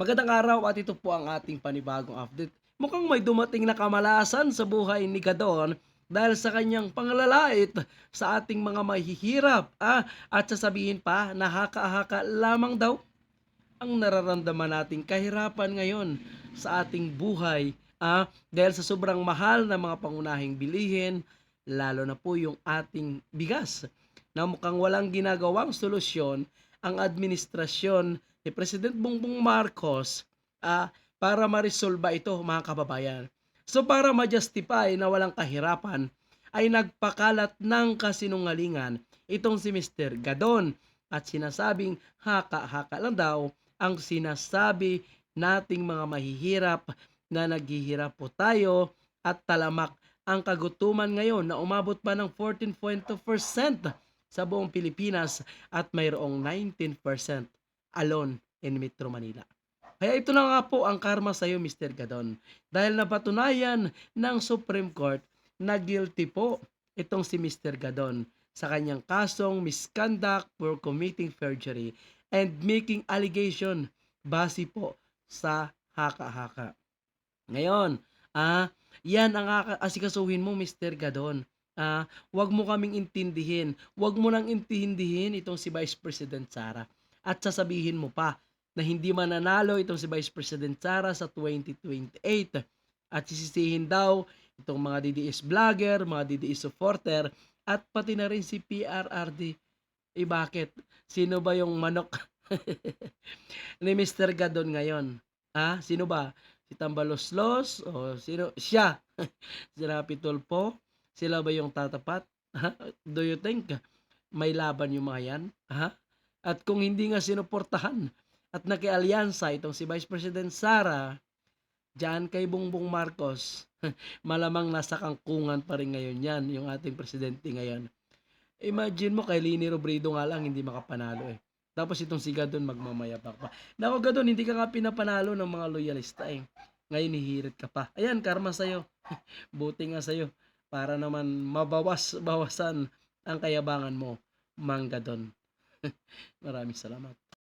Magandang araw at ito po ang ating panibagong update. Mukhang may dumating na kamalasan sa buhay ni Gadon dahil sa kanyang panglalait sa ating mga mahihirap. Ah, at sasabihin pa na haka-haka lamang daw ang nararamdaman nating kahirapan ngayon sa ating buhay. Ah, dahil sa sobrang mahal na mga pangunahing bilihin, lalo na po yung ating bigas na mukhang walang ginagawang solusyon ang administrasyon ni President Bongbong Marcos ah, para ma-resolve ito mga kababayan. So para ma-justify na walang kahirapan ay nagpakalat ng kasinungalingan itong si Mr. Gadon at sinasabing haka-haka lang daw ang sinasabi nating mga mahihirap na naghihirap po tayo at talamak ang kagutuman ngayon na umabot pa ng 14.2% sa buong Pilipinas at mayroong 19% alone in Metro Manila. Kaya ito na nga po ang karma sa iyo, Mr. Gadon. Dahil napatunayan ng Supreme Court na guilty po itong si Mr. Gadon sa kanyang kasong misconduct for committing perjury and making allegation base po sa haka-haka. Ngayon, ah, yan ang asikasuhin mo, Mr. Gadon. Ah, wag mo kaming intindihin. Wag mo nang intindihin itong si Vice President Sara. At sasabihin mo pa na hindi mananalo itong si Vice President Sara sa 2028. At sisisihin daw itong mga DDS vlogger, mga DDS supporter, at pati na rin si PRRD. Eh bakit? Sino ba yung manok ni Mr. Gadon ngayon? Ha? Sino ba? Si Tambaloslos? O sino? Siya. si Rapi Tulfo? Sila ba yung tatapat? Ha? Do you think may laban yung mga yan? Ha? At kung hindi nga sinuportahan at nakialyansa itong si Vice President Sara, dyan kay Bongbong Marcos, malamang nasa kangkungan pa rin ngayon yan, yung ating presidente ngayon. Imagine mo kay Lini Robredo nga lang hindi makapanalo eh. Tapos itong si Gadon magmamayapak pa. Nako Gadon, hindi ka nga pinapanalo ng mga loyalista eh. Ngayon hihirit ka pa. Ayan, karma sa'yo. Buti nga sa'yo. Para naman mabawas-bawasan ang kayabangan mo, Mang Gadon. Maraming salamat.